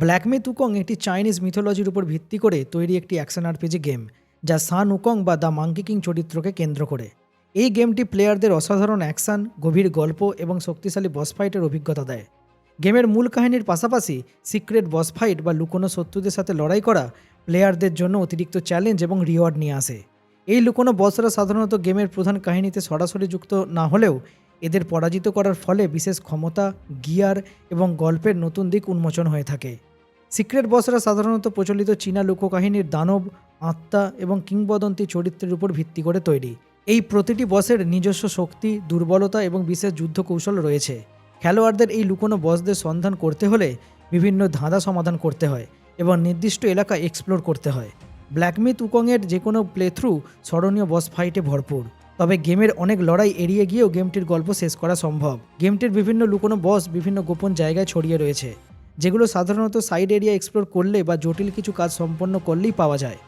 ব্ল্যাকমে তুকং একটি চাইনিজ মিথোলজির উপর ভিত্তি করে তৈরি একটি অ্যাকশন আরপিজি গেম যা সান উকং বা দ্য মাঙ্কি কিং চরিত্রকে কেন্দ্র করে। এই গেমটি প্লেয়ারদের অসাধারণ অ্যাকশন গভীর গল্প এবং শক্তিশালী বস ফাইটের অভিজ্ঞতা দেয়। গেমের মূল কাহিনীর পাশাপাশি সিক্রেট বস ফাইট বা লুকোনো শত্রুদের সাথে লড়াই করা প্লেয়ারদের জন্য অতিরিক্ত চ্যালেঞ্জ এবং রিওয়ার্ড নিয়ে আসে। এই লুকোনো বসরা সাধারণত গেমের প্রধান কাহিনীতে সরাসরি যুক্ত না হলেও এদের পরাজিত করার ফলে বিশেষ ক্ষমতা গিয়ার এবং গল্পের নতুন দিক উন্মোচন হয়ে থাকে। সিক্রেট বসরা সাধারণত প্রচলিত চীনা লোককাহিনীর দানব, আত্মা এবং কিংবদন্তি চরিত্রের উপর ভিত্তি করে তৈরি। এই প্রতিটি বসের নিজস্ব শক্তি, দুর্বলতা এবং বিশেষ যুদ্ধ কৌশল রয়েছে। খেলোয়াড়দের এই লুকোনো বসদের সন্ধান করতে হলে বিভিন্ন ধাঁধা সমাধান করতে হয় এবং নির্দিষ্ট এলাকা এক্সপ্লোর করতে হয়। ব্ল্যাকমিথ উকংয়ের যে কোনো প্লেথ্রু স্মরণীয় বস ফাইটে ভরপুর। তবে গেমের অনেক লড়াই এড়িয়ে গিয়েও গেমটির গল্প শেষ করা সম্ভব। গেমটির বিভিন্ন লুকোনো বস বিভিন্ন গোপন জায়গায় ছড়িয়ে রয়েছে। যেগুলো সাধারণত সাইড এরিয়া এক্সপ্লোর করলে বা জটিল কিছু কাজ সম্পন্ন করলেই পাওয়া যায়।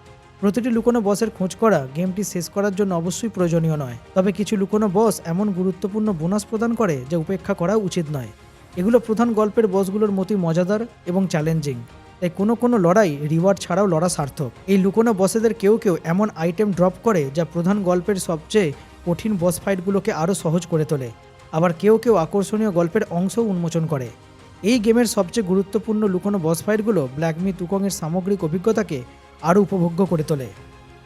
প্রতিটি লুকোনো বসের খোঁজ করা গেমটি শেষ করার জন্য অবশ্যই প্রয়োজনীয় নয়। তবে কিছু লুকোনো বস এমন গুরুত্বপূর্ণ বোনাস প্রদান করে যা উপেক্ষা করা উচিত নয়। এগুলো প্রধান গল্পের বসগুলোর মতোই মজাদার এবং চ্যালেঞ্জিং তাই কোনো কোনো লড়াই রিওয়ার্ড ছাড়াও লড়া সার্থক। এই লুকোনো বসেদের কেউ কেউ এমন আইটেম ড্রপ করে যা প্রধান গল্পের সবচেয়ে কঠিন বস ফাইটগুলোকে আরও সহজ করে তোলে। আবার কেউ কেউ আকর্ষণীয় গল্পের অংশও উন্মোচন করে। এই গেমের সবচেয়ে গুরুত্বপূর্ণ লুকোনো বস ফাইটগুলো ব্ল্যাকমি তুকংয়ের সামগ্রিক অভিজ্ঞতাকে আরও উপভোগ্য করে তোলে।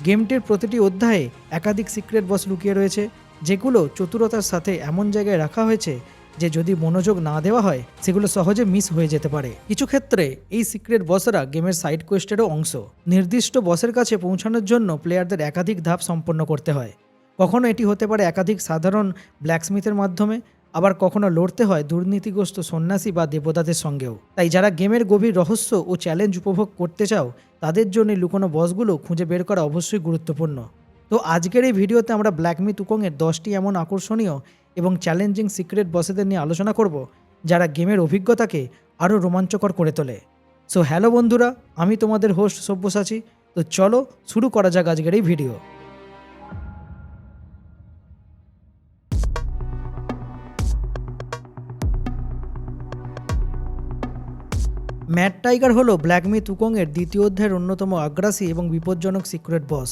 গেমটির প্রতিটি অধ্যায়ে একাধিক সিক্রেট বস লুকিয়ে রয়েছে, যেগুলো চতুরতার সাথে এমন জায়গায় রাখা হয়েছে যে যদি মনোযোগ না দেওয়া হয়, সেগুলো সহজে মিস হয়ে যেতে পারে। কিছু ক্ষেত্রে এই সিক্রেট বসরা গেমের সাইড কোয়েস্টেরও অংশ। নির্দিষ্ট বসের কাছে পৌঁছানোর জন্য প্লেয়ারদের একাধিক ধাপ সম্পন্ন করতে হয়। কখনো এটি হতে পারে একাধিক সাধারণ ব্ল্যাকস্মিথের মাধ্যমে আবার কখনো লড়তে হয় দুর্নীতিগ্রস্ত সন্ন্যাসী বা দেবতাদের সঙ্গেও। তাই যারা গেমের গভীর রহস্য ও চ্যালেঞ্জ উপভোগ করতে চাও, তাদের জন্য লুকোনো বসগুলো খুঁজে বের করা অবশ্যই গুরুত্বপূর্ণ। তো আজকের এই ভিডিওতে আমরা ব্ল্যাকমি তুকংয়ের দশটি এমন আকর্ষণীয় এবং চ্যালেঞ্জিং সিক্রেট বসেদের নিয়ে আলোচনা করব, যারা গেমের অভিজ্ঞতাকে আরও রোমাঞ্চকর করে তোলে। সো হ্যালো বন্ধুরা, আমি তোমাদের হোস্ট সব্যসাচী। তো চলো শুরু করা যাক আজকের এই ভিডিও। ম্যাট টাইগার হলো ব্ল্যাকমি তুকংয়ের দ্বিতীয় অধ্যায়ের অন্যতম আগ্রাসী এবং বিপজ্জনক সিক্রেট বস।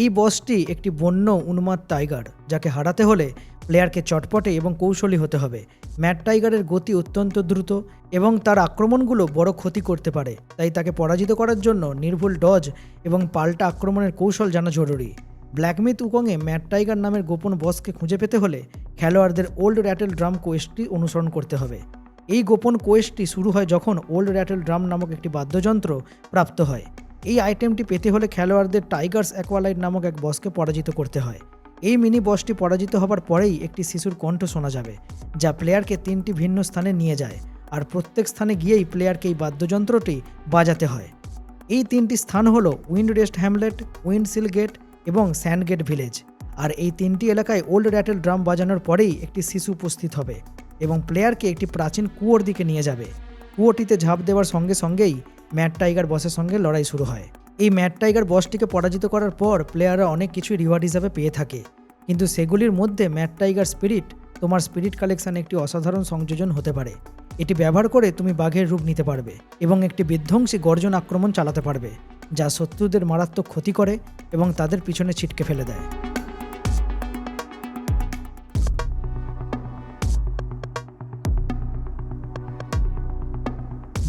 এই বসটি একটি বন্য উন্মাদ টাইগার, যাকে হারাতে হলে প্লেয়ারকে চটপটে এবং কৌশলী হতে হবে। ম্যাট টাইগারের গতি অত্যন্ত দ্রুত এবং তার আক্রমণগুলো বড় ক্ষতি করতে পারে, তাই তাকে পরাজিত করার জন্য নির্ভুল ডজ এবং পাল্টা আক্রমণের কৌশল জানা জরুরি। ব্ল্যাকমিথ উকংয়ে ম্যাট টাইগার নামের গোপন বসকে খুঁজে পেতে হলে খেলোয়াড়দের ওল্ড র্যাটেল ড্রাম কোয়েস্টটি অনুসরণ করতে হবে। এই গোপন কোয়েস্টটি শুরু হয় যখন ওল্ড র্যাটেল ড্রাম নামক একটি বাদ্যযন্ত্র প্রাপ্ত হয়। এই আইটেমটি পেতে হলে খেলোয়াড়দের টাইগার্স অ্যাকোয়ালাইট নামক এক বসকে পরাজিত করতে হয়। এই মিনি বসটি পরাজিত হবার পরেই একটি শিশুর কণ্ঠ শোনা যাবে, যা প্লেয়ারকে তিনটি ভিন্ন স্থানে নিয়ে যায়, আর প্রত্যেক স্থানে গিয়েই প্লেয়ারকে এই বাদ্যযন্ত্রটি বাজাতে হয়। এই তিনটি স্থান হলো windrest hamlet windseal gate এবং স্যান্ডগেট ভিলেজ আর এই তিনটি এলাকায় ওল্ড র্যাটেল ড্রাম বাজানোর পরেই একটি শিশু উপস্থিত হবে। এবং প্লেয়ারকে একটি প্রাচীন কুয়োর দিকে নিয়ে যাবে। কুয়োটিতে ঝাঁপ দেওয়ার সঙ্গে সঙ্গেই ম্যাট টাইগার বসের সঙ্গে লড়াই শুরু হয়। এই ম্যাট টাইগার বসটিকে পরাজিত করার পর প্লেয়াররা অনেক কিছু রিওয়ার্ড হিসাবে পেয়ে থাকে। কিন্তু সেগুলির মধ্যে ম্যাট টাইগার স্পিরিট, তোমার স্পিরিট কালেকশন একটি অসাধারণ সংযোজন হতে পারে। এটি ব্যবহার করে তুমি বাঘের রূপ নিতে পারবে এবং একটি বিধ্বংসী গর্জন আক্রমণ চালাতে পারবে, যা শত্রুদের মারাত্মক ক্ষতি করে এবং তাদের পিছনে ছিটকে ফেলে দেয়।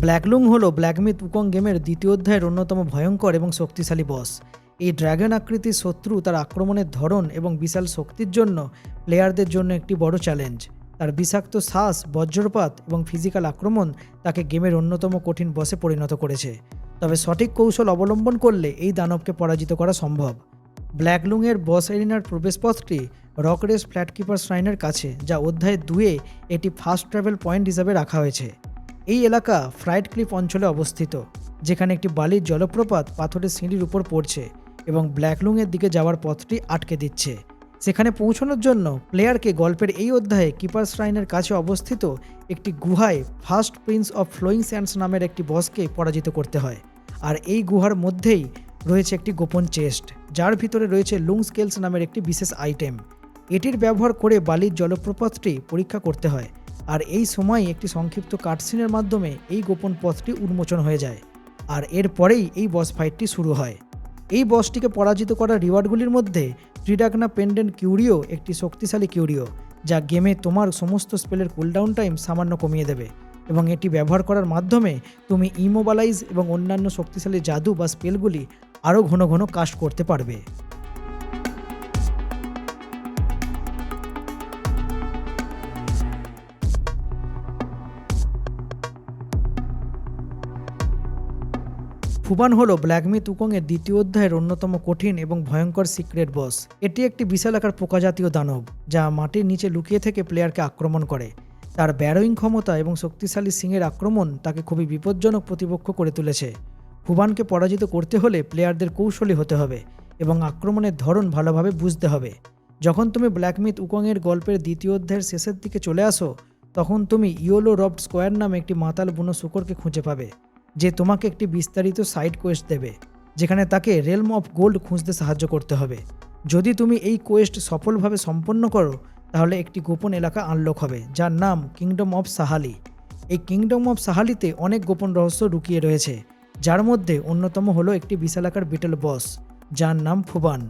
ব্ল্যাকলুং হলো ব্ল্যাকমিথ উকং গেমের দ্বিতীয় অধ্যায়ের অন্যতম ভয়ঙ্কর এবং শক্তিশালী বস। এই ড্র্যাগন আকৃতির শত্রু তার আক্রমণের ধরন এবং বিশাল শক্তির জন্য প্লেয়ারদের জন্য একটি বড় চ্যালেঞ্জ। তার বিষাক্ত শ্বাস, বজ্রপাত এবং ফিজিক্যাল আক্রমণ তাকে গেমের অন্যতম কঠিন বসে পরিণত করেছে। তবে সঠিক কৌশল অবলম্বন করলে এই দানবকে পরাজিত করা সম্ভব। ব্ল্যাকলুংয়ের বস এরিনার প্রবেশপথটি রকরেস ফ্ল্যাটকিপার শ্রাইনের কাছে, যা অধ্যায় দুয়ে এটি ফাস্ট ট্রাভেল পয়েন্ট হিসাবে রাখা হয়েছে। এই এলাকা ফ্রাইড ক্লিফ অঞ্চলে অবস্থিত, যেখানে একটি বালির জলপ্রপাত পাথরের সিঁড়ির উপর পড়ছে এবং ব্ল্যাকলুংয়ের দিকে যাওয়ার পথটি আটকে দিচ্ছে। সেখানে পৌঁছানোর জন্য প্লেয়ারকে গল্পের এই অধ্যায়ে কিপার শ্রাইনের কাছে অবস্থিত একটি গুহায় first prince of flowing sands নামের একটি বসকে পরাজিত করতে হয়। আর এই গুহার মধ্যেই রয়েছে একটি গোপন চেস্ট, যার ভিতরে রয়েছে লুং স্কেলস নামের একটি বিশেষ আইটেম। এটির ব্যবহার করে বালির জলপ্রপাতটি পরীক্ষা করতে হয় আর এই সময় একটি সংক্ষিপ্ত কাটসিনের মাধ্যমে এই গোপন পথটি উন্মোচন হয়ে যায়। আর এরপরেই এই বস ফাইটটি শুরু হয়। এই বসটিকে পরাজিত করা রিওয়ার্ডগুলির মধ্যে ট্রিডাকনা পেন্ডেন্ট কিউরিও একটি শক্তিশালী কিউরিও, যা গেমে তোমার সমস্ত স্পেলের কুলডাউন টাইম সামান্য কমিয়ে দেবে এবং এটি ব্যবহার করার মাধ্যমে তুমি ইমোবালাইজ এবং অন্যান্য শক্তিশালী জাদু বা স্পেলগুলি আরও ঘন ঘন কাস্ট করতে পারবে। ফুবান হল ব্ল্যাকমি তুকংয়ের দ্বিতীয় অধ্যায়ের অন্যতম কঠিন এবং ভয়ঙ্কর সিক্রেট বস। এটি একটি বিশাল আকার পোকাজাতীয় দানব, যা মাটির নিচে লুকিয়ে থেকে প্লেয়ারকে আক্রমণ করে। তার ব্যারোয়িং ক্ষমতা এবং শক্তিশালী সিংয়ের আক্রমণ তাকে খুবই বিপজ্জনক প্রতিপক্ষ করে তুলেছে। ফুবানকে পরাজিত করতে হলে প্লেয়ারদের কৌশলী হতে হবে এবং আক্রমণের ধরন ভালোভাবে বুঝতে হবে। যখন তুমি ব্ল্যাকমিথ উকংয়ের গল্পের দ্বিতীয় অধ্যায়ের শেষের দিকে চলে আসো, তখন তুমি ইয়োলো রবড স্কোয়ার নামে একটি মাতাল বুনো শুকরকে খুঁজে পাবে। যে তোমাকে একটি বিস্তারিত সাইড কোয়েস্ট দেবে, যেখানে তাকে রেলম অফ গোল্ড খুঁজতে সাহায্য করতে হবে। যদি তুমি এই কোয়েস্ট সফলভাবে সম্পন্ন করো, তাহলে একটি গোপন এলাকা আনলক হবে, যার নাম কিংডম অফ সাহালি এই কিংডম অফ সাহালিতে অনেক গোপন রহস্য লুকিয়ে রয়েছে, যার মধ্যে অন্যতম হলো একটি বিশালাকার বিটেল বস যার নাম ফুবান।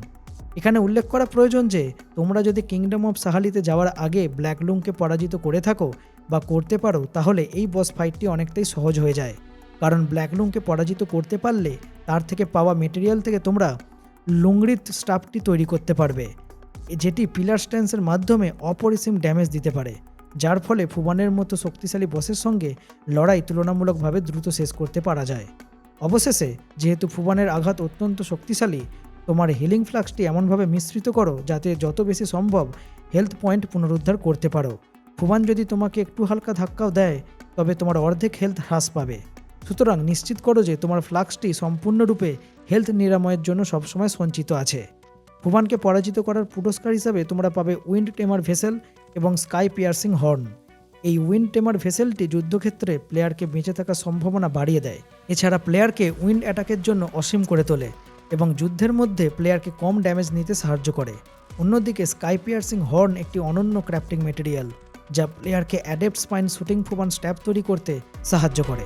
এখানে উল্লেখ করা প্রয়োজন যে, তোমরা যদি কিংডম অফ সাহালিতে যাওয়ার আগে ব্ল্যাকলুমকে পরাজিত করে থাকো বা করতে পারো, তাহলে এই বস ফাইটটি অনেকটাই সহজ হয়ে যায়। কারণ ব্ল্যাক লুংকে পরাজিত করতে পারলে তার থেকে পাওয়া মেটেরিয়াল থেকে তোমরা লুংরিত স্টাফটি তৈরি করতে পারবে, যেটি পিলার স্ট্যান্সের মাধ্যমে অপরিসীম ড্যামেজ দিতে পারে, যার ফলে ফুবানের মতো শক্তিশালী বসের সঙ্গে লড়াই তুলনামূলকভাবে দ্রুত শেষ করতে পারা যায়। অবশেষে, যেহেতু ফুবানের আঘাত অত্যন্ত শক্তিশালী, তোমার হিলিং ফ্লাক্সটি এমনভাবে মিশ্রিত করো যাতে যত বেশি সম্ভব হেলথ পয়েন্ট পুনরুদ্ধার করতে পারো। ফুবান যদি তোমাকে একটু হালকা ধাক্কাও দেয়, তবে তোমার অর্ধেক হেলথ হ্রাস পাবে। সুতরাং নিশ্চিত করো যে তোমার ফ্লাক্সটি সম্পূর্ণরূপে হেলথ নিরাময়ের জন্য সবসময় সঞ্চিত আছে। ভুবানকে পরাজিত করার পুরস্কার হিসাবে তোমরা পাবে উইন্ড টেমার ভেসেল এবং স্কাই পিয়ার্সিং হর্ন। এই উইন্ড টেমার ভেসেলটি যুদ্ধক্ষেত্রে প্লেয়ারকে বেঁচে থাকার সম্ভাবনা বাড়িয়ে দেয়। এছাড়া প্লেয়ারকে উইন্ড অ্যাটাকের জন্য অসীম করে তোলে এবং যুদ্ধের মধ্যে প্লেয়ারকে কম ড্যামেজ নিতে সাহায্য করে। অন্যদিকে স্কাই পিয়ার্সিং হর্ন একটি অনন্য ক্রাফটিং মেটেরিয়াল, যা প্লেয়ারকে অ্যাডেপ্ট স্পাইন শুটিং ফুবান স্ট্যাপ তৈরি করতে সাহায্য করে।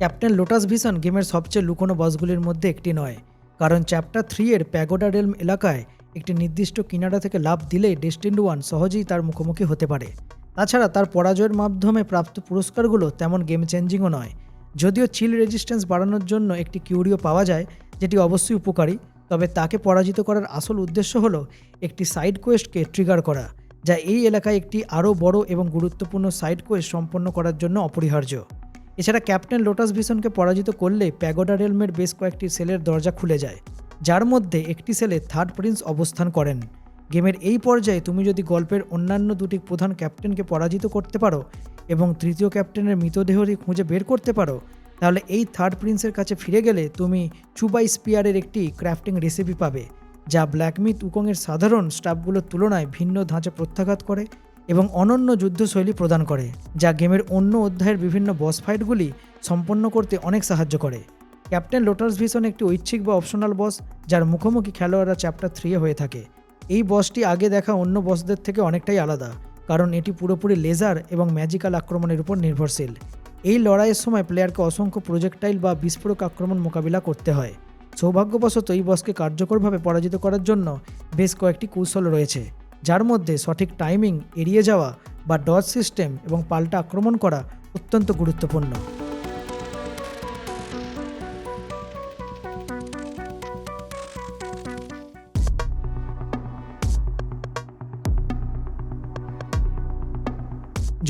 ক্যাপ্টেন লোটাস ভিশন গেমের সবচেয়ে লুকোনো বসগুলির মধ্যে একটি নয়, কারণ চ্যাপ্টার থ্রি এর প্যাগোডা রেলম এলাকায় একটি নির্দিষ্ট কিনারা থেকে লাভ দিলেই ডেস্টিন্ড ওয়ান সহজেই তার মুখোমুখি হতে পারে। তাছাড়া তার পরাজয়ের মাধ্যমে প্রাপ্ত পুরস্কারগুলো তেমন গেম চেঞ্জিংও নয়। যদিও চিল রেজিস্ট্যান্স বাড়ানোর জন্য একটি কিউরিও পাওয়া যায়, যেটি অবশ্যই উপকারী, তবে তাকে পরাজিত করার আসল উদ্দেশ্য হলো একটি সাইড কোয়েস্টকে ট্রিগার করা, যা এই এলাকায় একটি আরও বড় এবং গুরুত্বপূর্ণ সাইড কোয়েস্ট সম্পন্ন করার জন্য অপরিহার্য। এছাড়া ক্যাপ্টেন লোটাস ভিশনকে পরাজিত করলে প্যাগোডা রেলমের বেশ কয়েকটি সেলের দরজা খুলে যায়, যার মধ্যে একটি সেলে থার্ড প্রিন্স অবস্থান করেন। গেমের এই পর্যায়ে তুমি যদি গল্পের অন্যান্য দুটি প্রধান ক্যাপ্টেনকে পরাজিত করতে পারো এবং তৃতীয় ক্যাপ্টেনের মৃতদেহটি খুঁজে বের করতে পারো, তাহলে এই থার্ড প্রিন্সের কাছে ফিরে গেলে তুমি চুবাই স্পিয়ারের একটি ক্রাফটিং রেসিপি পাবে, যা ব্ল্যাকমিথ উকংয়ের সাধারণ স্টাফগুলোর তুলনায় ভিন্ন ধাঁচে প্রত্যাঘাত করে। এবং অনন্য যুদ্ধশৈলী প্রদান করে, যা গেমের অন্য অধ্যায়ের বিভিন্ন বস ফাইটগুলি সম্পন্ন করতে অনেক সাহায্য করে। ক্যাপ্টেন লোটাস ভিশন একটি ঐচ্ছিক বা অপশনাল বস যার মুখোমুখি খেলোয়াড়রা চ্যাপ্টার থ্রি হয়ে থাকে। এই বসটি আগে দেখা অন্য বসদের থেকে অনেকটাই আলাদা, কারণ এটি পুরোপুরি লেজার এবং ম্যাজিক্যাল আক্রমণের উপর নির্ভরশীল। এই লড়াইয়ের সময় প্লেয়ারকে অসংখ্য প্রজেক্টাইল বা বিস্ফোরক আক্রমণ মোকাবিলা করতে হয়। সৌভাগ্যবশত এই বসকে কার্যকরভাবে পরাজিত করার জন্য বেশ কয়েকটি কৌশল রয়েছে। যার মধ্যে সঠিক টাইমিং এড়িয়ে যাওয়া বা ডজ সিস্টেম এবং পাল্টা আক্রমণ করা অত্যন্ত গুরুত্বপূর্ণ।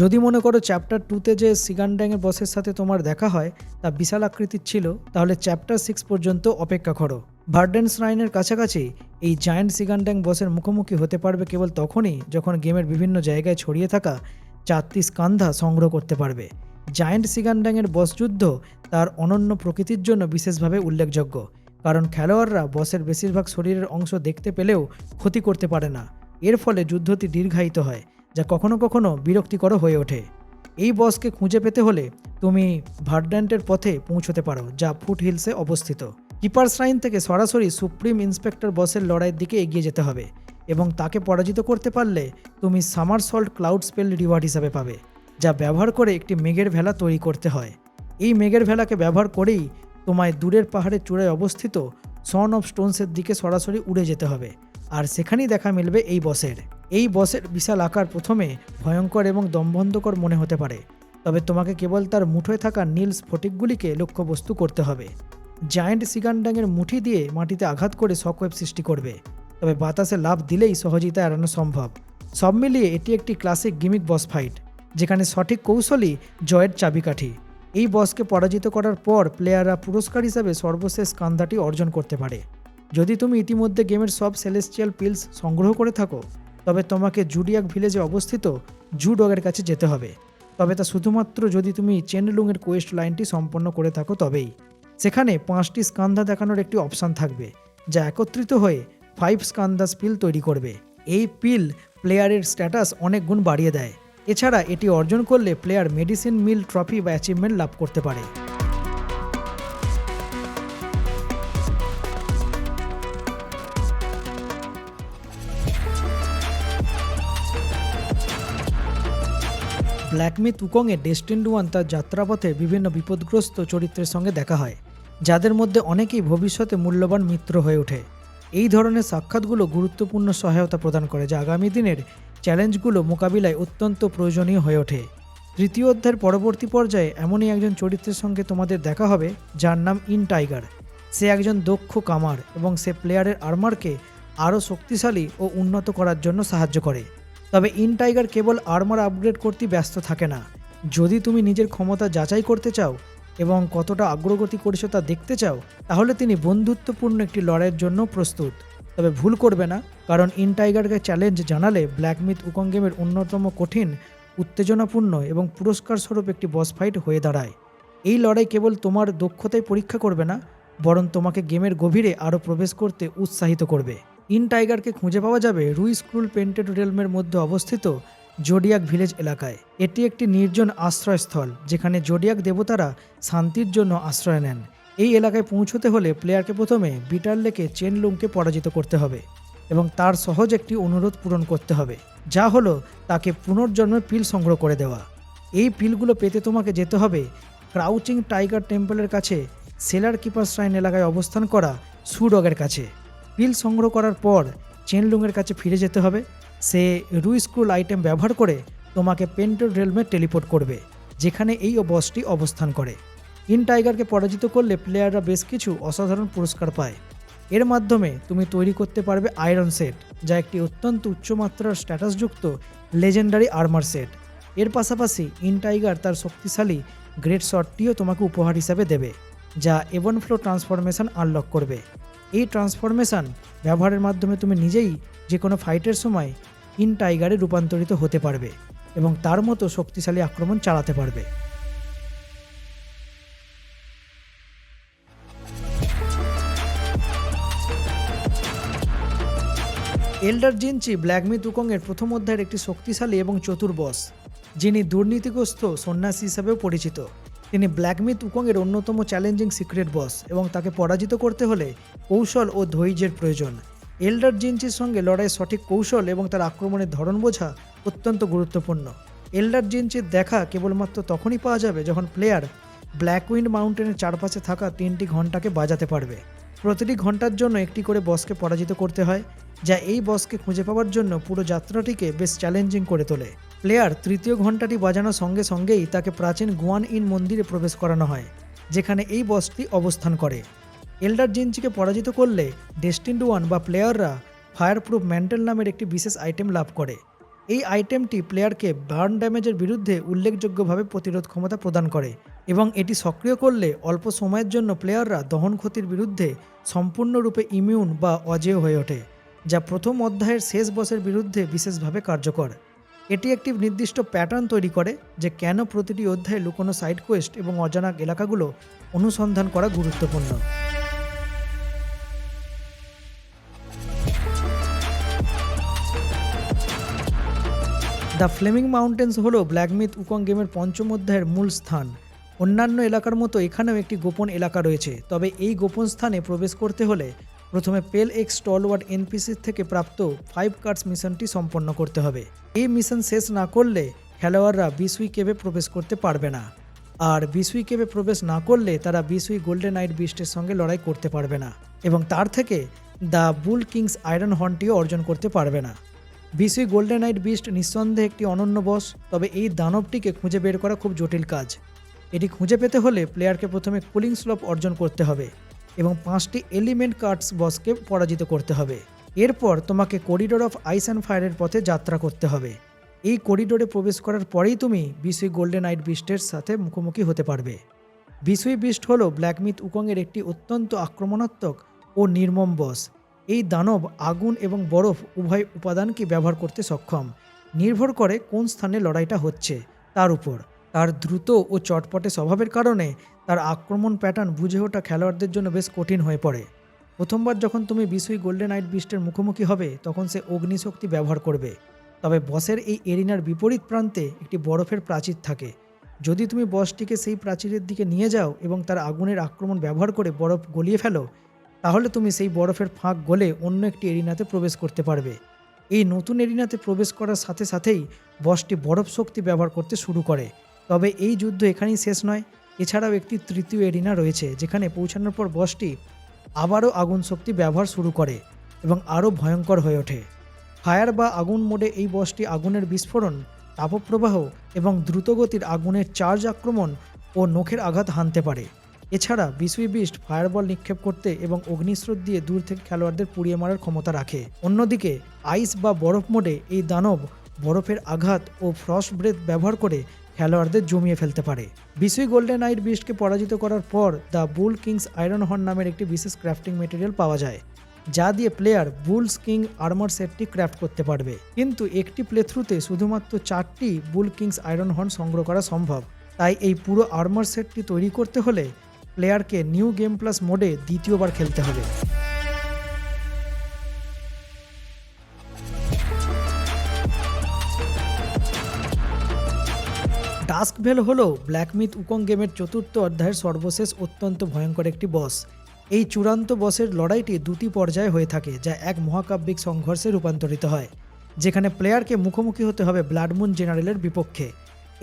যদি মনে করো চ্যাপ্টার টুতে যে সিগানড্যাংয়ের বসের সাথে তোমার দেখা হয়, তা বিশাল আকৃতির ছিল, তাহলে চ্যাপ্টার সিক্স পর্যন্ত অপেক্ষা করো। ভার্ডেন স্রাইনের কাছাকাছি এই জায়ান্ট সিগানড্যাং বসের মুখোমুখি হতে পারবে কেবল তখনই যখন গেমের বিভিন্ন জায়গায় ছড়িয়ে থাকা চারটি স্কান্ধা সংগ্রহ করতে পারবে। জায়ান্ট সিগানড্যাংয়ের বস যুদ্ধ তার অনন্য প্রকৃতির জন্য বিশেষভাবে উল্লেখযোগ্য, কারণ খেলোয়াড়রা বসের বেশিরভাগ শরীরের অংশ দেখতে পেলেও ক্ষতি করতে পারে না। এর ফলে যুদ্ধটি দীর্ঘায়িত হয়। যা কখনো কখনো বিরক্তিকর হয়ে ওঠে। এই বসকে খুঁজে পেতে হলে তুমি ভার্ড্যান্টের পথে পৌঁছতে পারো, যা ফুট হিলসে অবস্থিত। কিপার শ্রাইন থেকে সরাসরি সুপ্রিম ইন্সপেক্টর বসের লড়াইয়ের দিকে এগিয়ে যেতে হবে এবং তাকে পরাজিত করতে পারলে তুমি summer salt cloud spell reward হিসাবে পাবে, যা ব্যবহার করে একটি মেঘের ভেলা তৈরি করতে হয়। এই মেঘের ভেলাকে ব্যবহার করেই তোমায় দূরের পাহাড়ের চূড়ায় অবস্থিত সন অফ স্টোনসের দিকে সরাসরি উড়ে যেতে হবে, আর সেখানেই দেখা মিলবে এই বসের। এই বসের বিশাল আকার প্রথমে ভয়ঙ্কর এবং দমবন্ধকর মনে হতে পারে, তবে তোমাকে কেবল তার মুঠোয় থাকা নীল স্ফটিকগুলিকে লক্ষ্যবস্তু করতে হবে। জায়েন্ট সিগানডাংয়ের মুঠি দিয়ে মাটিতে আঘাত করে শকওয়েভ সৃষ্টি করবে, তবে বাতাসে লাভ দিলেই সহজেই তা এড়ানো সম্ভব। সব মিলিয়ে এটি একটি ক্লাসিক গিমিক বস ফাইট, যেখানে সঠিক কৌশলই জয়ের চাবিকাঠি। এই বসকে পরাজিত করার পর প্লেয়াররা পুরস্কার হিসাবে সর্বশেষ কান্দাটি অর্জন করতে পারে। যদি তুমি ইতিমধ্যে গেমের সব সেলেস্টিয়াল পিলস সংগ্রহ করে থাকো তবে তোমাকে জুডিয়াক ভিলেজে অবস্থিত জুডগের কাছে যেতে হবে। তবে তা শুধুমাত্র যদি তুমি চেনলুংয়ের কোয়েস্ট লাইনটি সম্পন্ন করে থাকো তবেই। সেখানে পাঁচটি স্কান্ধা দেখানোর একটি অপশান থাকবে, যা একত্রিত হয়ে ফাইভ স্কান্দাস পিল তৈরি করবে। এই পিল প্লেয়ারের স্ট্যাটাস অনেক গুণ বাড়িয়ে দেয়। এছাড়া এটি অর্জন করলে প্লেয়ার মেডিসিন মিল ট্রফি বা অ্যাচিভমেন্ট লাভ করতে পারে। ব্ল্যাকমি তুকংয়ে ডেস্টিন্ড ওয়ান তার যাত্রাপথে বিভিন্ন বিপদগ্রস্ত চরিত্রের সঙ্গে দেখা হয়, যাদের মধ্যে অনেকেই ভবিষ্যতে মূল্যবান মিত্র হয়ে ওঠে। এই ধরনের সাক্ষাৎগুলো গুরুত্বপূর্ণ সহায়তা প্রদান করে, যা আগামী দিনের চ্যালেঞ্জগুলো মোকাবিলায় অত্যন্ত প্রয়োজনীয় হয়ে ওঠে। তৃতীয় অধ্যায়ের পরবর্তী পর্যায়ে এমনই একজন চরিত্রের সঙ্গে তোমাদের দেখা হবে, যার নাম ইন টাইগার। সে একজন দক্ষ কামার এবং সে প্লেয়ারের আর্মারকে আরও শক্তিশালী ও উন্নত করার জন্য সাহায্য করে। তবে ইন টাইগার কেবল আর্মার আপগ্রেড করতে ব্যস্ত থাকে না। যদি তুমি নিজের ক্ষমতা যাচাই করতে চাও এবং কতটা অগ্রগতি করেছ তা দেখতে চাও, তাহলে তিনি বন্ধুত্বপূর্ণ একটি লড়াইয়ের জন্য প্রস্তুত। তবে ভুল করবে না, কারণ ইন টাইগারকে চ্যালেঞ্জ জানালে ব্ল্যাকমিথ উকং গেমের অন্যতম কঠিন, উত্তেজনাপূর্ণ এবং পুরস্কার স্বরূপ একটি বস ফাইট হয়ে দাঁড়ায়। এই লড়াই কেবল তোমার দক্ষতায় পরীক্ষা করবে না, বরং তোমাকে গেমের গভীরে আরও প্রবেশ করতে উৎসাহিত করবে। ইন টাইগারকে খুঁজে পাওয়া যাবে রুই স্ক্রুল পেন্টেড রেলমের মধ্যে অবস্থিত জোডিয়াক ভিলেজ এলাকায়। এটি একটি নির্জন আশ্রয়স্থল, যেখানে জোডিয়াক দেবতারা শান্তির জন্য আশ্রয় নেন। এই এলাকায় পৌঁছতে হলে প্লেয়ারকে প্রথমে বিটার লেকে চেনলুংকে পরাজিত করতে হবে এবং তার সহজ একটি অনুরোধ পূরণ করতে হবে, যা হলো তাকে পুনর্জন্মের পিল সংগ্রহ করে দেওয়া। এই পিলগুলো পেতে তোমাকে যেতে হবে ক্রাউচিং টাইগার টেম্পলের কাছে সেলার কিপার শ্রাইন এলাকায় অবস্থান করা সুডগের কাছে। পিল সংগ্রহ করার পর চেনলুংয়ের কাছে ফিরে যেতে হবে। সে রুই স্ক্রুল আইটেম ব্যবহার করে তোমাকে পেন্টেড রেলমে টেলিপোর্ট করবে, যেখানে এই বসটি অবস্থান করে। ইন টাইগারকে পরাজিত করলে প্লেয়াররা বেশ কিছু অসাধারণ পুরস্কার পায়। এর মাধ্যমে তুমি তৈরি করতে পারবে আয়রন সেট, যা একটি অত্যন্ত উচ্চমাত্রার স্ট্যাটাসযুক্ত লেজেন্ডারি আর্মার সেট। এর পাশাপাশি ইন টাইগার তার শক্তিশালী গ্রেট শটটিও তোমাকে উপহার হিসাবে দেবে, যা এভন ফ্লো ট্রান্সফরমেশন আনলক করবে। এই ট্রান্সফরমেশন ব্যবহারের মাধ্যমে তুমি নিজেই যে কোনো ফাইটের সময় ইন টাইগারে রূপান্তরিত হতে পারবে এবং তার মতো শক্তিশালী আক্রমণ চালাতে পারবে। এল্ডার জিনচি ব্ল্যাকমি তুকংয়ের প্রথম অধ্যায়ের একটি শক্তিশালী এবং চতুর বস, যিনি দুর্নীতিগ্রস্ত সন্ন্যাসী হিসাবেও পরিচিত। তিনি ব্ল্যাকমিথ উকংয়ের অন্যতম চ্যালেঞ্জিং সিক্রেট বস এবং তাকে পরাজিত করতে হলে কৌশল ও ধৈর্যের প্রয়োজন। এল্ডার জিনচির সঙ্গে লড়াইয়ের সঠিক কৌশল এবং তার আক্রমণের ধরন বোঝা অত্যন্ত গুরুত্বপূর্ণ। এল্ডার জিনচির দেখা কেবলমাত্র তখনই পাওয়া যাবে যখন প্লেয়ার ব্ল্যাক উইন্ড মাউন্টেনের চারপাশে থাকা তিনটি ঘন্টাকে বাজাতে পারবে। প্রতিটি ঘণ্টার জন্য একটি করে বসকে পরাজিত করতে হয়, যা এই বসকে খুঁজে পাওয়ার জন্য পুরো যাত্রাটিকে বেশ চ্যালেঞ্জিং করে তোলে। প্লেয়ার তৃতীয় ঘন্টাটি বাজানোর সঙ্গে সঙ্গেই তাকে প্রাচীন গুয়ান ইন মন্দিরে প্রবেশ করানো হয়, যেখানে এই বসটি অবস্থান করে। এল্ডার জিনচিকে পরাজিত করলে ডেস্টিন্ড ওয়ান বা প্লেয়াররা ফায়ার প্রুফ ম্যান্টেল নামের একটি বিশেষ আইটেম লাভ করে। এই আইটেমটি প্লেয়ারকে বার্ন ড্যামেজের বিরুদ্ধে উল্লেখযোগ্যভাবে প্রতিরোধ ক্ষমতা প্রদান করে এবং এটি সক্রিয় করলে অল্প সময়ের জন্য প্লেয়াররা দহন ক্ষতির বিরুদ্ধে সম্পূর্ণরূপে ইমিউন বা অজেয় হয়ে ওঠে, যা প্রথম অধ্যায়ের শেষ বসের বিরুদ্ধে বিশেষভাবে কার্যকর। এটি একটি নির্দিষ্ট প্যাটার্ন তৈরি করে যে কেন প্রতিটি অধ্যায়ে লুকোনো সাইড কোয়েস্ট এবং অজানা এলাকাগুলো অনুসন্ধান করা গুরুত্বপূর্ণ। দ্য ফ্লেমিং মাউন্টেন্স হল ব্ল্যাকমিথ উকং গেমের পঞ্চম অধ্যায়ের মূল স্থান। অন্যান্য এলাকার মতো এখানেও একটি গোপন এলাকা রয়েছে, তবে এই গোপন স্থানে প্রবেশ করতে হলে প্রথমে পেল এক্স স্টলওয়ার্ড এনপিসির থেকে প্রাপ্ত ফাইভ কার্ডস মিশনটি সম্পন্ন করতে হবে। এই মিশন শেষ না করলে খেলোয়াড়রা বিসুই কেবে প্রবেশ করতে পারবে না। আর বিসুই কেবে প্রবেশ না করলে তারা বিসুই গোল্ডেন নাইট বিস্টের সঙ্গে লড়াই করতে পারবে না এবং তার থেকে দ্য বুল কিংস আয়রন হর্নটিও অর্জন করতে পারবে না। বিসুই গোল্ডেন নাইট বিস্ট নিঃসন্দেহে একটি অনন্য বস, তবে এই দানবটিকে খুঁজে বের করা খুব জটিল কাজ। এটি খুঁজে পেতে হলে প্লেয়ারকে প্রথমে কুলিং স্লপ অর্জন করতে হবে। এবং পাঁচটি এলিমেন্ট কার্ডস বসকে পরাজিত করতে হবে। এরপর তোমাকে করিডোর অফ আইস অ্যান্ড ফায়ারের পথে যাত্রা করতে হবে। এই করিডোরে প্রবেশ করার পরেই তুমি বিসুই গোল্ডেন নাইট বিস্টের সাথে মুখোমুখি হতে পারবে। বিসুই বিস্ট হল ব্ল্যাকমিথ উকংয়ের একটি অত্যন্ত আক্রমণাত্মক ও নির্মম বস। এই দানব আগুন এবং বরফ উভয় উপাদানকে ব্যবহার করতে সক্ষম। নির্ভর করে কোন স্থানে লড়াইটা হচ্ছে তার উপর। তার দ্রুত ও চটপটে স্বভাবের কারণে তার আক্রমণ প্যাটার্ন বুঝে ওঠা খেলোয়াড়দের জন্য বেশ কঠিন হয়ে পড়ে। প্রথমবার যখন তুমি বিসুই গোল্ডেন নাইট বিস্টের মুখোমুখি হবে, তখন সে অগ্নিশক্তি ব্যবহার করবে। তবে বসের এই এরিনার বিপরীত প্রান্তে একটি বরফের প্রাচীর থাকে। যদি তুমি বসটিকে সেই প্রাচীরের দিকে নিয়ে যাও এবং তার আগুনের আক্রমণ ব্যবহার করে বরফ গলিয়ে ফেলো, তাহলে তুমি সেই বরফের ফাঁক গলে অন্য একটি এরিনাতে প্রবেশ করতে পারবে। এই নতুন এরিনাতে প্রবেশ করার সাথে সাথেই বসটি বরফ শক্তি ব্যবহার করতে শুরু করে। তবে এই যুদ্ধ এখানেই শেষ নয়। এছাড়াও একটি তৃতীয় এরিনা রয়েছে, যেখানে পৌঁছানোর পর বসটি আবারও আগুন শক্তি ব্যবহার শুরু করে এবং আরও ভয়ঙ্কর হয়ে ওঠে। ফায়ার বা আগুন মোডে এই বসটি আগুনের বিস্ফোরণ, তাপপ্রবাহ এবং দ্রুতগতির আগুনের চার্জ আক্রমণ ও নখের আঘাত হানতে পারে। এছাড়া বিসুই বিস্ট ফায়ারবল নিক্ষেপ করতে এবং অগ্নিস্রোত দিয়ে দূর থেকে খেলোয়াড়দের পুড়িয়ে মারার ক্ষমতা রাখে। অন্যদিকে, আইস বা বরফ মোডে এই দানব বরফের আঘাত ও ফ্রস্ট ব্রেথ ব্যবহার করে খেলোয়াড়দের জমিয়ে ফেলতে পারে। বিসুই গোল্ডেন নাইট বিস্টকে পরাজিত করার পর the Bull King's Iron Horn নামের একটি বিশেষ ক্রাফটিং মেটেরিয়াল পাওয়া যায়, যা দিয়ে প্লেয়ার বুলস কিং আর্মার সেটটি ক্রাফট করতে পারবে। কিন্তু একটি প্লেথ্রুতে শুধুমাত্র চারটি বুল কিংস আয়রন হর্ন সংগ্রহ করা সম্ভব। তাই এই পুরো আর্মার সেটটি তৈরি করতে হলে প্লেয়ারকে নিউ গেম প্লাস মোডে দ্বিতীয়বার খেলতে হবে। ডাস্ক ভেল হল ব্ল্যাকমিথ উকং গেমের চতুর্থ অধ্যায়ের সর্বশেষ অত্যন্ত ভয়ঙ্কর একটি বস। এই চূড়ান্ত বসের লড়াইটি দুটি পর্যায়ে হয়ে থাকে, যা এক মহাকাব্যিক সংঘর্ষে রূপান্তরিত হয়, যেখানে প্লেয়ারকে মুখোমুখি হতে হবে ব্লাডমুন জেনারেলের বিপক্ষে।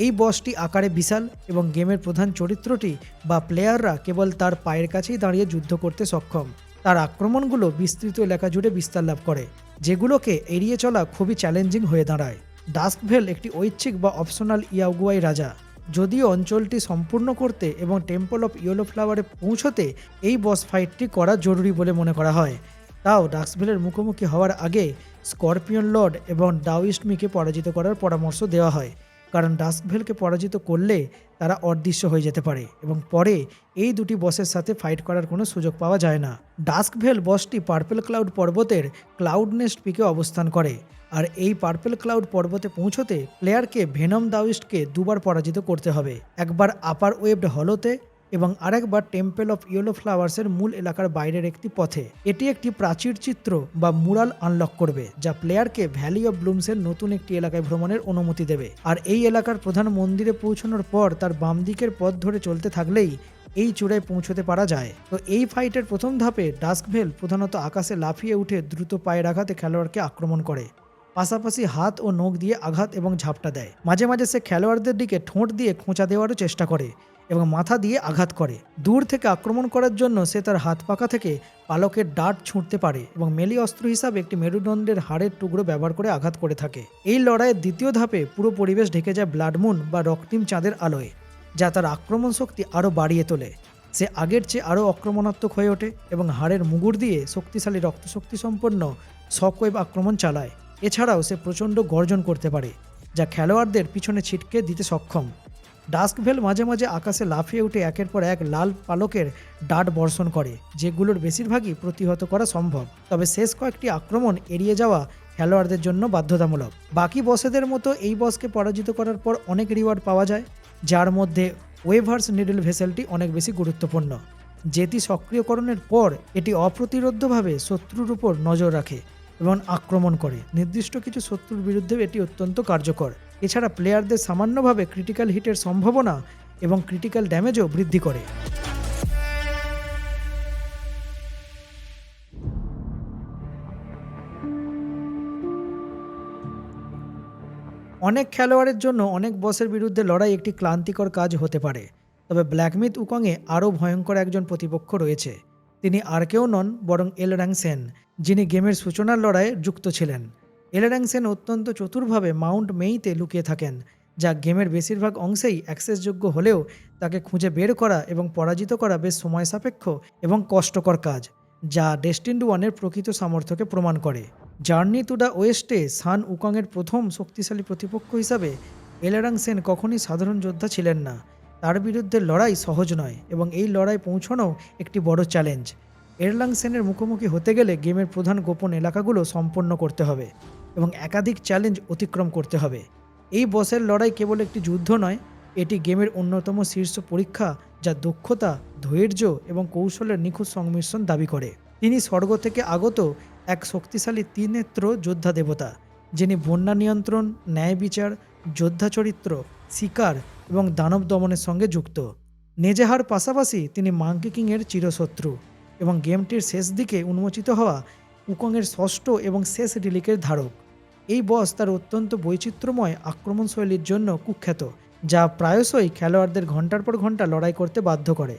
এই বসটি আকারে বিশাল এবং গেমের প্রধান চরিত্রটি বা প্লেয়াররা কেবল তার পায়ের কাছেই দাঁড়িয়ে যুদ্ধ করতে সক্ষম। তার আক্রমণগুলো বিস্তৃত এলাকা জুড়ে বিস্তার লাভ করে, যেগুলোকে এড়িয়ে চলা খুবই চ্যালেঞ্জিং হয়ে দাঁড়ায়। ডাস্কভেল একটি ঐচ্ছিক বা অপশনাল ইয়াগুয়াই রাজা। যদিও অঞ্চলটি সম্পূর্ণ করতে এবং টেম্পল অফ ইয়েলো ফ্লাওয়ারে পৌঁছতে এই বস ফাইটটি করা জরুরি বলে মনে করা হয়। তাও ডাস্কভেলের মুখোমুখি হওয়ার আগে স্করপিয়ন লর্ড এবং ডাউইস্টমিকে পরাজিত করার পরামর্শ দেওয়া হয়। কারণ ডাস্কভেলকে পরাজিত করলে তারা অদৃশ্য হয়ে যেতে পারে এবং পরে এই দুটি বসের সাথে ফাইট করার কোনো সুযোগ পাওয়া যায় না। ডাস্কভেল বসটি পার্পেল ক্লাউড পর্বতের ক্লাউড নেস্ট পিকে অবস্থান করে আর এই পার্পেল ক্লাউড পর্বতে পৌঁছতে প্লেয়ারকে ভেনম দাউইস্টকে দুবার পরাজিত করতে হবে। একবার আপার ওয়েবড হলোতে এবং আরেকবার টেম্পল অফ ইয়েলো ফ্লাওয়ার্সের মূল এলাকার বাইরের একটি পথে। এটি একটি প্রাচীর চিত্র বা মুরাল আনলক করবে, যা প্লেয়ারকে ভ্যালি অফ ব্লুমসের নতুন একটি এলাকায় ভ্রমণের অনুমতি দেবে। আর এই এলাকার প্রধান মন্দিরে পৌঁছানোর পর তার বাম দিকের পথ ধরে চলতে থাকলেই এই চূড়ায় পৌঁছতে পারা যায়। তো এই ফাইটের প্রথম ধাপে ডাস্কভেল প্রধানত আকাশে লাফিয়ে উঠে দ্রুত পায়ের আঘাতে খেলোয়াড়কে আক্রমণ করে। পাশাপাশি হাত ও নখ দিয়ে আঘাত এবং ঝাপটা দেয়। মাঝে মাঝে সে খেলোয়াড়দের দিকে ঠোঁট দিয়ে খোঁচা দেওয়ারও চেষ্টা করে। এবং মাথা দিয়ে আঘাত করে। দূর থেকে আক্রমণ করার জন্য সে তার হাত পাকা থেকে পালকের ডাট ছুঁড়তে পারে এবং মেলি অস্ত্র হিসাবে একটি মেরুদণ্ডের হাড়ের টুকরো ব্যবহার করে আঘাত করে থাকে। এই লড়াইয়ের দ্বিতীয় ধাপে পুরো পরিবেশ ঢেকে যায় ব্লাডমুন বা রক্তিম চাঁদের আলোয়, যা তার আক্রমণ শক্তি আরও বাড়িয়ে তোলে। সে আগের চেয়ে আরও আক্রমণাত্মক হয়ে ওঠে এবং হাড়ের মুগুর দিয়ে শক্তিশালী রক্তশক্তি সম্পন্ন শকওয়েভ আক্রমণ চালায়। এছাড়াও সে প্রচণ্ড গর্জন করতে পারে, যা খেলোয়াড়দের পিছনে ছিটকে দিতে সক্ষম। ডাস্কভেল মাঝে মাঝে আকাশে লাফিয়ে উঠে একের পর এক লাল পালকের ডাট বর্ষণ করে, যেগুলোর বেশিরভাগই প্রতিহত করা সম্ভব। তবে শেষ কয়েকটি আক্রমণ এড়িয়ে যাওয়া খেলোয়াড়দের জন্য বাধ্যতামূলক। বাকি বসেদের মতো এই বসকে পরাজিত করার পর অনেক রিওয়ার্ড পাওয়া যায়, যার মধ্যে ওয়েভার্স নিডল ভেসেলটি অনেক বেশি গুরুত্বপূর্ণ। যেটি সক্রিয়করণের পর এটি অপ্রতিরোধ্যভাবে শত্রুর উপর নজর রাখে। এবং আক্রমণ করে। নির্দিষ্ট কিছু শত্রুর বিরুদ্ধে এটি অত্যন্ত কার্যকর। এছাড়া প্লেয়ারদের সামান্যভাবে ক্রিটিক্যাল হিটের সম্ভাবনা এবং ক্রিটিক্যাল ড্যামেজও বৃদ্ধি করে। অনেক খেলোয়াড়ের জন্য অনেক বসের বিরুদ্ধে লড়াই একটি ক্লান্তিকর কাজ হতে পারে। তবে ব্ল্যাকমিথ উকংয়ে আরও ভয়ঙ্কর একজন প্রতিপক্ষ রয়েছে। তিনি আর কেউ নন, বরং এল র্যাংসেন যিনি গেমের সূচনার লড়াইয়ে যুক্ত ছিলেন। এল র্যাংসেন অত্যন্ত চতুরভাবে মাউন্ট মেইতে লুকিয়ে থাকেন, যা গেমের বেশিরভাগ অংশেই অ্যাক্সেসযোগ্য হলেও তাকে খুঁজে বের করা এবং পরাজিত করা বেশ সময় সাপেক্ষ এবং কষ্টকর কাজ, যা ডেস্টিন্ড ওয়ানের প্রকৃত সামর্থ্যকে প্রমাণ করে। জার্নি টু দ্য ওয়েস্টে সান উকংয়ের প্রথম শক্তিশালী প্রতিপক্ষ হিসাবে এলারাং সেন কখনই সাধারণ যোদ্ধা ছিলেন না। তার বিরুদ্ধে লড়াই সহজ নয় এবং এই লড়াই পৌঁছানো একটি বড় চ্যালেঞ্জ। এরলাং সেনের মুখোমুখি হতে গেলে গেমের প্রধান গোপন এলাকাগুলো সম্পন্ন করতে হবে এবং একাধিক চ্যালেঞ্জ অতিক্রম করতে হবে। এই বসের লড়াই কেবল একটি যুদ্ধ নয়, এটি গেমের অন্যতম শীর্ষ পরীক্ষা যা দক্ষতা, ধৈর্য এবং কৌশলের নিখুঁত সংমিশ্রণ দাবি করে। তিনি স্বর্গ থেকে আগত এক শক্তিশালী ত্রিনেত্র যোদ্ধা দেবতা, যিনি বন্যা নিয়ন্ত্রণ, ন্যায় বিচার, যোদ্ধা চরিত্র, শিকার এবং দানব দমনের সঙ্গে যুক্ত। নেজেহার পাশাপাশি তিনি মাঙ্কি কিংয়ের চিরশত্রু। এবং গেমটির শেষ দিকে উন্মোচিত হওয়া উকংয়ের ষষ্ঠ এবং শেষ রিলিকের ধারক। এই বস তার অত্যন্ত বৈচিত্র্যময় আক্রমণ শৈলীর জন্য কুখ্যাত, যা প্রায়শই খেলোয়াড়দের ঘণ্টার পর ঘণ্টা লড়াই করতে বাধ্য করে।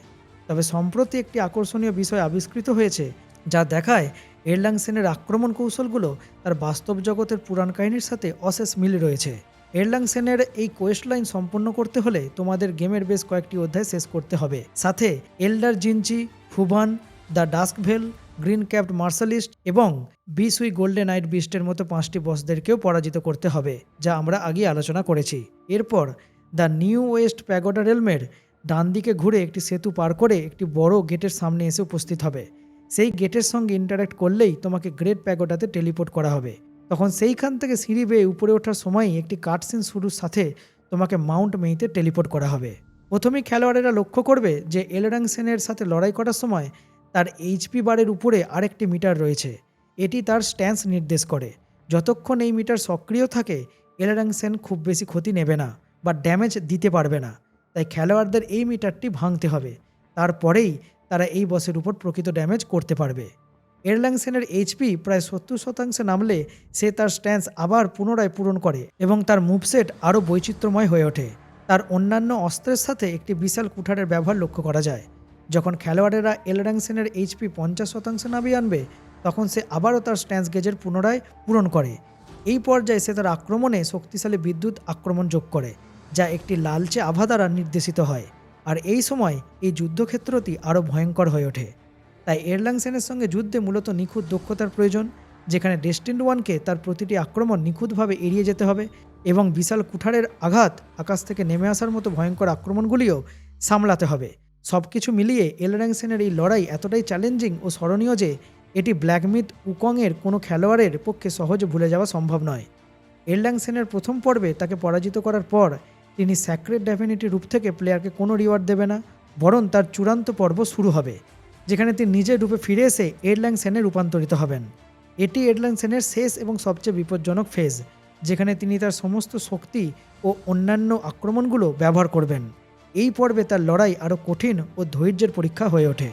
তবে সম্প্রতি একটি আকর্ষণীয় বিষয় আবিষ্কৃত হয়েছে, যা দেখায় এরলাং সেনের আক্রমণ কৌশলগুলো তার বাস্তব জগতের পুরাণ কাহিনীর সাথে অশেষ মিল রয়েছে। এরলাং সেনের এই কোয়েস্ট লাইন সম্পন্ন করতে হলে তোমাদের গেমের বেশ কয়েকটি অধ্যায় শেষ করতে হবে। সাথে এল্ডার জিনচি ফুভান দ্য ডাস্কভেল গ্রিন ক্যাপ্ট মার্শালিস্ট এবং বিসুই গোল্ডেন নাইট বিস্টের মতো পাঁচটি বসদেরকেও পরাজিত করতে হবে, যা আমরা আগে আলোচনা করেছি। এরপর, দ্য নিউ ওয়েস্ট প্যাগোডা রেলমের ডান দিকে ঘুরে একটি সেতু পার করে একটি বড় গেটের সামনে এসে উপস্থিত হবে। সেই গেটের সঙ্গে ইন্টারাক্ট করলেই তোমাকে গ্রেট প্যাগোডাতে টেলিপোর্ট করা হবে। তখন সেইখান থেকে সিঁড়ি বেয়ে উপরে ওঠার সময়ই একটি কাটসিন শুরুর সাথে তোমাকে মাউন্ট মেইতে টেলিপোর্ট করা হবে। প্রথমেই খেলোয়াড়েরা লক্ষ্য করবে যে এলরাং সেনের সাথে লড়াই করার সময় তার এইচপি বারের উপরে আরেকটি মিটার রয়েছে। এটি তার স্ট্যান্স নির্দেশ করে। যতক্ষণ এই মিটার সক্রিয় থাকে, এলরাং সেন খুব বেশি ক্ষতি নেবে না বা ড্যামেজ দিতে পারবে না। তাই খেলোয়াড়দের এই মিটারটি ভাঙতে হবে। তারপরেই তারা এই বসের উপর প্রকৃত ড্যামেজ করতে পারবে। এয়ারল্যাংসেনের এইচপি প্রায় সত্তর শতাংশে নামলে সে তার স্ট্যান্স আবার পুনরায় পূরণ করে এবং তার মুভসেট আরও বৈচিত্র্যময় হয়ে ওঠে। তার অন্যান্য অস্ত্রের সাথে একটি বিশাল কুঠারের ব্যবহার লক্ষ্য করা যায়। যখন খেলোয়াড়েরা এলর্যাংসেনের এইচপি পঞ্চাশ শতাংশে নামিয়ে আনবে, তখন সে আবারও তার স্ট্যান্স গেজের পুনরায় পূরণ করে। এই পর্যায়ে সে তার আক্রমণে শক্তিশালী বিদ্যুৎ আক্রমণ যোগ করে, যা একটি লালচে আভা দ্বারা নির্দেশিত হয়। আর এই সময় এই যুদ্ধক্ষেত্রটি আরও ভয়ঙ্কর হয়ে ওঠে। তাই এয়ারলাংসেনের সঙ্গে যুদ্ধে মূলত নিখুঁত দক্ষতার প্রয়োজন, যেখানে ডেস্টিন্ড ওয়ানকে তার প্রতিটি আক্রমণ নিখুঁতভাবে এড়িয়ে যেতে হবে এবং বিশাল কুঠারের আঘাত আকাশ থেকে নেমে আসার মতো ভয়ঙ্কর আক্রমণগুলিও সামলাতে হবে। সব কিছু মিলিয়ে এলর্যাংসেনের এই লড়াই এতটাই চ্যালেঞ্জিং ও স্মরণীয় যে এটি ব্ল্যাকমিথ উকংয়ের কোনো খেলোয়াড়ের পক্ষে সহজে ভুলে যাওয়া সম্ভব নয়। এলড্যাংসেনের প্রথম পর্বে তাকে পরাজিত করার পর তিনি স্যাক্রেড ডেফিনিটি রূপ থেকে প্লেয়ারকে কোনো রিওয়ার্ড দেবে না, বরং তার চূড়ান্ত পর্ব শুরু হবে, যেখানে তিনি নিজের রূপে ফিরে এসে এডল্যাং সেনে রূপান্তরিত হবেন। এটি এডল্যাং সেনের শেষ এবং সবচেয়ে বিপজ্জনক ফেজ যেখানে তিনি তার সমস্ত শক্তি ও অন্যান্য আক্রমণগুলো ব্যবহার করবেন। এই পর্বে তার লড়াই আরও কঠিন ও ধৈর্যের পরীক্ষা হয়ে ওঠে।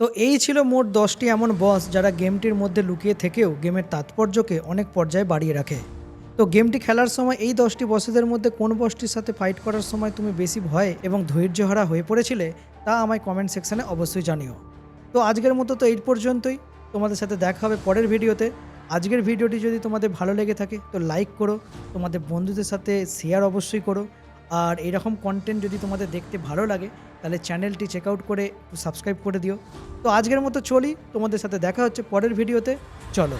তো এই ছিল মোট দশটি এমন বস যারা গেমটির মধ্যে লুকিয়ে থেকেও গেমের তাৎপর্যকে অনেক পর্যায়ে বাড়িয়ে রাখে। তো গেমটি খেলার সময় এই দশটি বসেদের মধ্যে কোন বসটির সাথে ফাইট করার সময় তুমি বেশি ভয় এবং ধৈর্যহারা হয়ে পড়েছিলে, তা আমায় কমেন্ট সেকশানে অবশ্যই জানিও। তো আজকের মতো তো এই পর্যন্তই। তোমাদের সাথে দেখা হবে পরের ভিডিওতে আজকের ভিডিওটি যদি তোমাদের ভালো লেগে থাকে, তো লাইক করো, তোমাদের বন্ধুদের সাথে শেয়ার অবশ্যই করো। আর এরকম কন্টেন্ট যদি তোমাদের দেখতে ভালো লাগে, তাহলে চ্যানেলটি চেক আউট করে সাবস্ক্রাইব করে দিও। তো আজকের মতো চলি, তোমাদের সাথে দেখা হচ্ছে পরের ভিডিওতে। চলো।